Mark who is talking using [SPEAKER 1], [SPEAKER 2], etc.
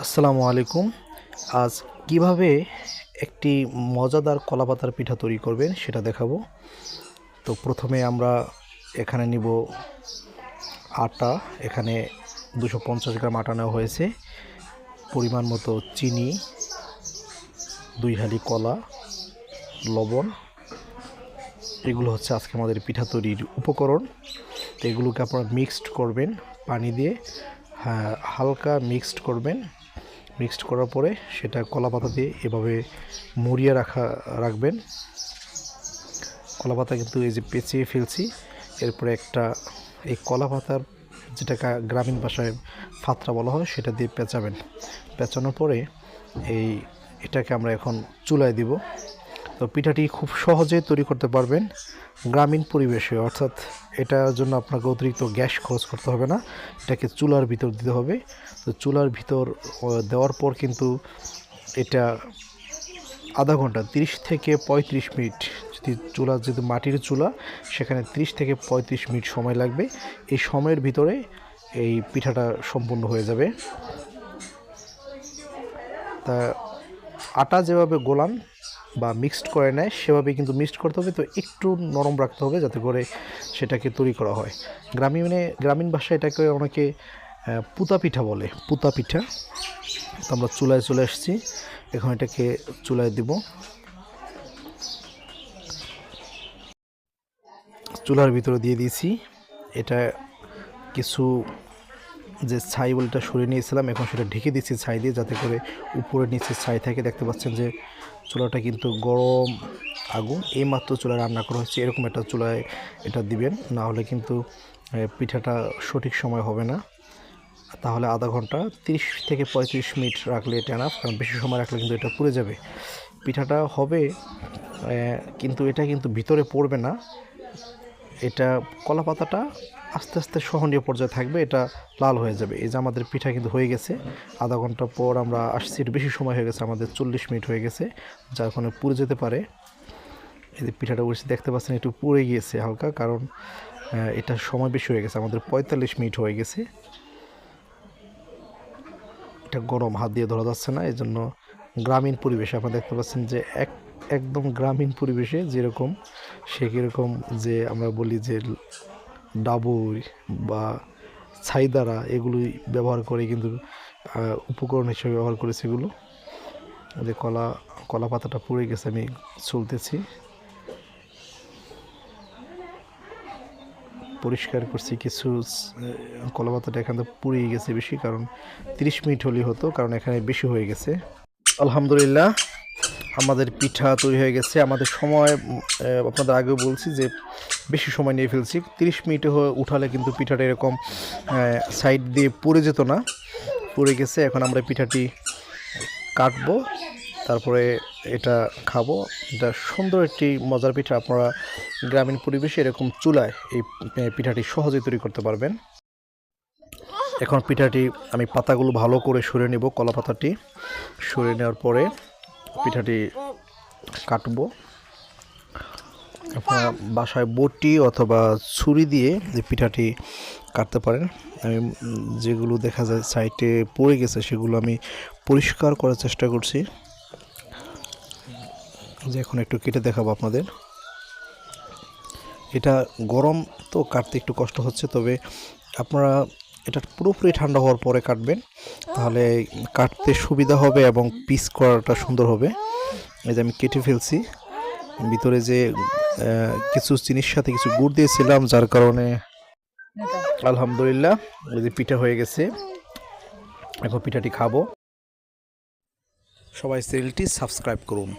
[SPEAKER 1] আসসালামু আলাইকুম। আজ কীভাবে একটি মজাদার কলাপাতার পিঠা তৈরি করবেন সেটা দেখাবো। তো প্রথমে আমরা এখানে নিব আটা। এখানে দুশো পঞ্চাশ গ্রাম আটা নেওয়া হয়েছে। পরিমাণ মতো চিনি, দুই হালি কলা, লবণ। এগুলো হচ্ছে আজকে আমাদের পিঠা তৈরির উপকরণ। তো এগুলোকে আপনারা মিক্সড করবেন পানি দিয়ে। হ্যাঁ হালকা মিক্সড করবেন। মিক্সড করার পরে সেটা কলা পাতা দিয়ে এভাবে মুড়িয়ে রাখা, রাখবেন। কলা পাতা কিন্তু এই যে পেঁচিয়ে ফেলছি, এরপরে একটা এই কলা পাতার যেটাকে গ্রামীণ ভাষায় ফাতরা বলা হয়, সেটা দিয়ে পেঁচাবেন। পেঁচানোর পরে এই এটাকে আমরা এখন চুলায় দিব। তো পিঠাটি খুব সহজে তৈরি করতে পারবেন গ্রামীণ পরিবেশে। অর্থাৎ এটার জন্য আপনাকে অতিরিক্ত গ্যাস খরচ করতে হবে না। এটাকে চুলার ভিতর দিতে হবে। তো চুলার ভিতর দেওয়ার পর কিন্তু এটা আধা ঘণ্টা, তিরিশ থেকে পঁয়ত্রিশ মিনিট যদি চুলা, যদি মাটির চুলা, সেখানে তিরিশ থেকে পঁয়ত্রিশ মিনিট সময় লাগবে। এই সময়ের ভিতরে এই পিঠাটা সম্পূর্ণ হয়ে যাবে। তা আটা যেভাবে গোলান বা মিক্সড করে নেয় সেভাবে কিন্তু মিক্সড করতে হবে। তো একটু নরম রাখতে হবে যাতে করে সেটাকে তৈরি করা হয়। গ্রামীণে, গ্রামীণ ভাষায় এটাকে অনেকে পুতা পিঠা বলে। পুতা পিঠা। তো আমরা চুলায় চলে এসেছি এখন এটাকে চুলায় দিব। চুলার ভিতরে দিয়ে দিয়েছি। এটা কিছু যে ছাই বলটা সরিয়ে নিয়েছিলাম, এখন সেটা ঢেকে দিচ্ছি ছাই দিয়ে যাতে করে উপরে নিচে ছাই থাকে। দেখতে পাচ্ছেন যে চুলাটা কিন্তু গরম আগুন। এই মাত্র চুলায় রান্না করা হচ্ছে এরকম একটা চুলায় এটা দিবেন। না হলে কিন্তু পিঠাটা সঠিক সময় হবে না। তাহলে আধা ঘণ্টা, তিরিশ থেকে পঁয়ত্রিশ মিনিট রাখলে এটা এনাফ কারণ বেশি সময় রাখলে কিন্তু এটা পুড়ে যাবে। পিঠাটা হবে কিন্তু এটা কিন্তু ভিতরে পড়বে না। এটা কলা পাতাটা আস্তে আস্তে সহনীয় পর্যায়ে থাকবে, এটা লাল হয়ে যাবে। এই যে আমাদের পিঠা কিন্তু হয়ে গেছে। আধা ঘণ্টা পর আমরা আসছি বেশি সময় হয়ে গেছে, আমাদের চল্লিশ মিনিট হয়ে গেছে। যার ওখানে পুড়ে যেতে পারে। এই যে পিঠাটা উঠছে দেখতে পাচ্ছেন, একটু পুড়ে গিয়েছে হালকা, কারণ এটা সময় বেশি হয়ে গেছে, আমাদের পঁয়তাল্লিশ মিনিট হয়ে গেছে। এটা গরম হাত দিয়ে ধরা যাচ্ছে না এই জন্য গ্রামীণ পরিবেশে আপনারা দেখতে পাচ্ছেন যে এক একদম গ্রামীণ পরিবেশে যেরকম, সে কীরকম যে আমরা বলি যে ডাবুই বা ছাইদারা এগুলোই ব্যবহার করে কিন্তু উপকরণ হিসেবে ব্যবহার করেছি এগুলো যে কলা কলা পাতাটা পুড়ে গেছে, আমি চলতেছি। পরিষ্কার করছি, কিছু কলা পাতাটা এখান থেকে পুড়িয়ে গেছে বেশি, কারণ তিরিশ মিনিট হলেই হতো, কারণ এখানে বেশি হয়ে গেছে। আলহামদুলিল্লাহ আমাদের পিঠা তৈরি হয়ে গেছে। আমাদের সময় আপনাদের আগেও বলছি যে বেশি সময় নিয়ে ফেলছি। তিরিশ মিনিটে হয়ে উঠালে কিন্তু পিঠাটা এরকম সাইড দিয়ে পড়ে যেত না। পুড়ে গেছে, এখন আমরা পিঠাটি কাটবো, তারপরে এটা খাব। এটা সুন্দর একটি মজার পিঠা, আপনারা গ্রামীণ পরিবেশে এরকম চুলায় এই পিঠাটি সহজে তৈরি করতে পারবেন। এখন পিঠাটি আমি পাতাগুলো ভালো করে সরে নেব কলা পাতাটি সরে নেওয়ার পরে। পিঠাটি কাটবো। আপনারা বাসায় বটি অথবা ছুরি দিয়ে যে পিঠাটি কাটতে পারেন। আমি যেগুলো দেখা যায় সাইডে পড়ে গেছে সেগুলো আমি পরিষ্কার করার চেষ্টা করছি। যে এখন একটু কেটে দেখাবো আপনাদের। এটা গরম তো কাটতে একটু কষ্ট হচ্ছে তবে আপনারা এটা পুরোপুরি ঠান্ডা হওয়ার পরে কাটবেন। তাহলে কাটতে সুবিধা হবে এবং পিস করাটা সুন্দর হবে। এই যে আমি কেটে ফেলছি। ভিতরে যে কিছু জিনিস সাথে কিছু গুড় দিয়েছিলাম, যার কারণে আলহামদুলিল্লাহ এই যে পিঠা হয়ে গেছে। এখন পিঠাটি খাব। সবাই চ্যানেলটি সাবস্ক্রাইব করুন।